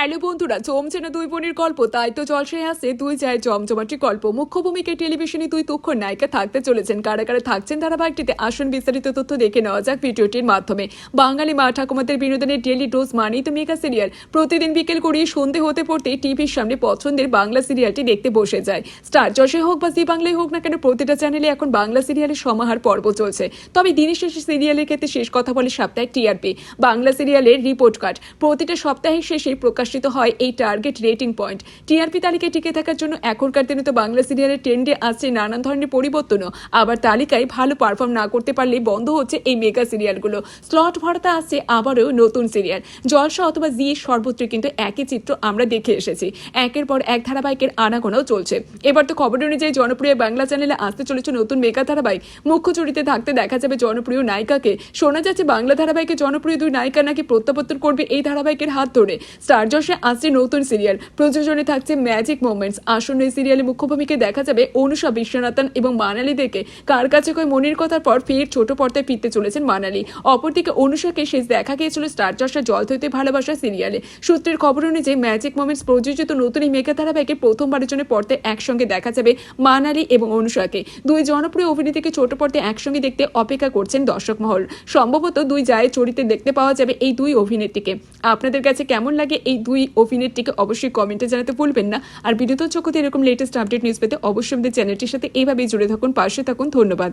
Hello বন্ধুরা চমছে না দুই বোনের গল্প, তাই তো জলসায় আসে দুই যায় জমজমাটি গল্প। মুখ্য ভূমিকায় টেলিভিশনে দুই তুক্ষর নায়িকা থাকতে চলেছেন। কারা কারা থাকছেন ধারাবাহিকটিতে আসন বিস্তারিত তথ্য দেখে নেওয়া যাক ভিডিওটির মাধ্যমে। বাঙালি মা ঠাকুমাদের বিনোদনের ডেলি ডোজ মানেই তো মেগা সিরিয়াল। প্রতিদিন বিকেল করিয়ে সন্ধে হতে পড়তে টিভির সামনে পছন্দের বাংলা সিরিয়ালটি দেখতে বসে যায়। স্টার জশে হোক বা জি বাংলায় হোক না কেন, প্রতিটা চ্যানেলে এখন বাংলা সিরিয়ালের সমাহার পর্ব চলছে। তবে দিনের শেষে সিরিয়ালের ক্ষেত্রে শেষ কথা বলে সাপ্তাহিক টিআরপি। বাংলা সিরিয়ালের রিপোর্ট কার্ড। প্রতিটা সপ্তাহের শেষে প্রকাশিত হয় এই টার্গেট রেটিং পয়েন্ট টিআরপি তালিকায় টিকে থাকার জন্য এখনকার দিনে তো বাংলা সিরিয়ালের ট্রেন্ডে আসছে নানান ধরনের পরিবর্তনও। আবার তালিকায় ভালো পারফর্ম না করতে পারলে বন্ধ হচ্ছে এই মেগা সিরিয়ালগুলো স্লট ভরাতে আসছে আবারও নতুন সিরিয়াল জলসা অথবা জি সর্বত্র কিন্তু একই চিত্র আমরা দেখে এসেছি। একের পর এক ধারাবাহিকের আনাগোনাও চলছে। এবার তো খবর অনুযায়ী জনপ্রিয় বাংলা চ্যানেলে আসতে চলেছে নতুন মেগা ধারাবাহিক। মুখ্য চরিত্রে থাকতে দেখা যাবে জনপ্রিয় নায়িকাকে। শোনা যাচ্ছে বাংলা ধারাবাহিকে জনপ্রিয় দুই নায়িকা নাকি প্রত্যাবর্তন করবে এই ধারাবাহিকের হাত ধরে। স্টার জশে আসছে নতুন সিরিয়াল। প্রযোজনে থাকছে ম্যাজিক মোমেন্টস। আসন্ন এই সিরিয়ালে মুখ্য ভূমিকায় দেখা যাবে অনুষা, বিশ্বনাথন এবং মানালি দেখে কার কাছে কয় মনির কথার পর ফের ছোট পর্দায় ফিরতে চলেছেন মানালি। অপরদিকে অনুষাকে শেষ দেখা গিয়েছিল স্টার জশা জল থইতে ভালোবাসা সিরিয়ালে। সূত্রের খবর অনুযায়ী ম্যাজিক মোমেন্টস প্রযোজিত নতুন এই মেগা ধারাবাহিকে প্রথমবারের জন্য পর্দায় একসঙ্গে দেখা যাবে মানালি এবং অনুষাকে। দুই জনপ্রিয় অভিনেত্রীকে ছোট পর্দায় একসঙ্গে দেখতে অপেক্ষা করছেন দর্শক মহল সম্ভবত দুই জায়ের চরিত্রে দেখতে পাওয়া যাবে এই দুই অভিনেত্রীকে। আপনাদের কাছে কেমন লাগে এই দুই অভিনেত্রীকে অবশ্যই কমেন্টে জানাতে ভুলবেন না। আর বিনোদন জগতে এরকম লেটেস্ট আপডেট নিউজ পেতে অবশ্যই আমাদের চ্যানেলটির সাথে এইভাবেই জুড়ে থাকুন, পাশে থাকুন। ধন্যবাদ।